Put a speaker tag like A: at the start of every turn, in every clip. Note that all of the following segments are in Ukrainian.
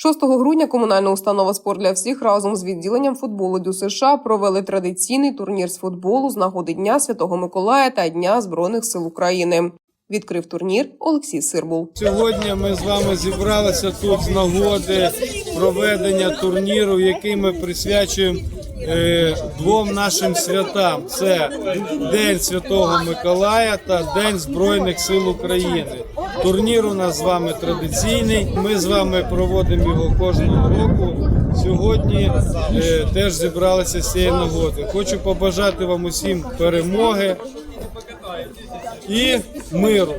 A: 6 грудня комунальна установа спорт для всіх разом з відділенням футболу ДЮ США провели традиційний турнір з футболу з нагоди Дня Святого Миколая та Дня Збройних сил України. Відкрив турнір Олексій Сирбул.
B: Сьогодні ми з вами зібралися тут з нагоди проведення турніру, який ми присвячуємо двом нашим святам: це День Святого Миколая та День Збройних сил України. Турнір у нас з вами традиційний. Ми з вами проводимо його кожного року. Сьогодні е, теж зібралися з цієї нагоди. Хочу побажати вам усім перемоги і миру.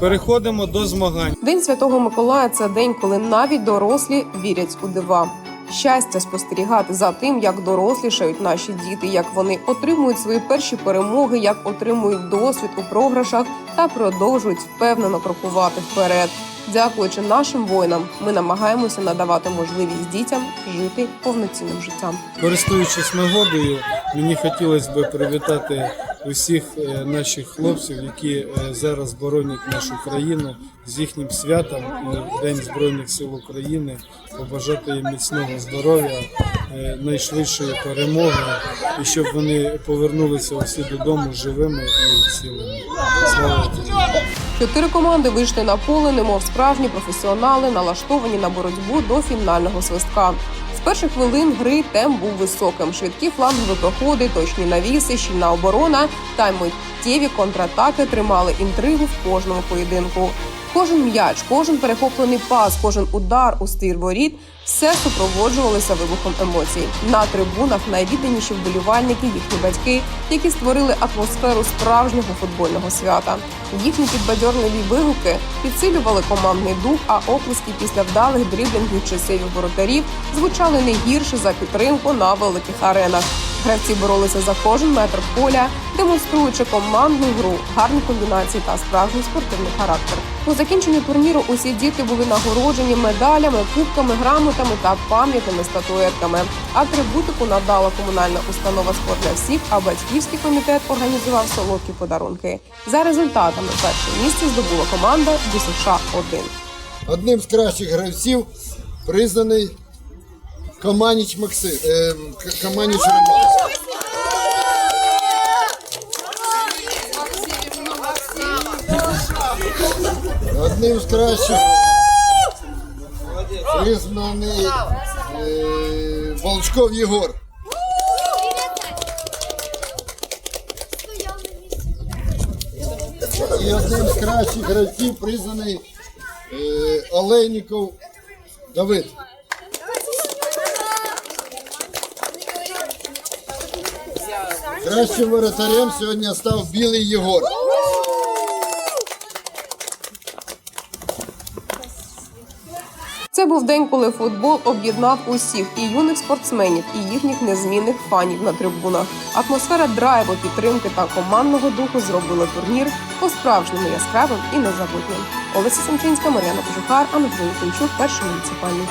B: Переходимо до змагань.
A: День Святого Миколая це день, коли навіть дорослі вірять у дива. Щастя спостерігати за тим, як дорослішають наші діти, як вони отримують свої перші перемоги, як отримують досвід у програшах та продовжують впевнено крокувати вперед. Дякуючи нашим воїнам, ми намагаємося надавати можливість дітям жити повноцінним життям.
B: Користуючись нагодою, мені хотілося б привітати усіх е, наших хлопців, які е, зараз боронять нашу країну з їхнім святом День Збройних сил України. Побажати їм міцного здоров'я, е, найшвидшої перемоги і щоб вони повернулися усі додому живими і цілими. Слава
A: Чотири команди вийшли на поле, немов справжні професіонали, налаштовані на боротьбу до фінального свистка. Перших хвилин гри темп був високим. Швидкі флангові проходи, точні навіси, щільна оборона та миттєві контратаки тримали інтригу в кожному поєдинку. Кожен м'яч, кожен перехоплений пас, кожен удар у стир воріт все супроводжувалося вибухом емоцій. На трибунах найвідданіші вболівальники, їхні батьки, які створили атмосферу справжнього футбольного свята. Їхні підбадьорливі вигуки підсилювали командний дух, а оплески після вдалих дриблінгів чи сейвів воротарів звучали не гірше за підтримку на великих аренах. Гравці боролися за кожен метр поля, демонструючи командну гру, гарні комбінації та справжній спортивний характер. По закінченню турніру усі діти були нагороджені медалями, кубками, грамотами та пам'ятними статуетками. Атрибутику надала комунальна установа спорт для всіх, а батьківський комітет організував солодкі подарунки. За результатами перше місце здобула команда ДЮСШ 1
C: Одним з кращих гравців признаний Каманіч Максим. Е, Каманіч Роман. Одним з кращих признаний е, Волчков Єгор. І одним з кращих гравців признаний е, Олейніков Давид. Кращим воротарем сьогодні став Білий Єгор.
A: Був день, коли футбол об'єднав усіх і юних спортсменів, і їхніх незмінних фанів на трибунах. Атмосфера драйву, підтримки та командного духу зробила турнір по-справжньому яскравим і незабутнім. Олеся Семчинська, Мар'яна Кожухар, Анатолій Тимчук, перший муніципальний.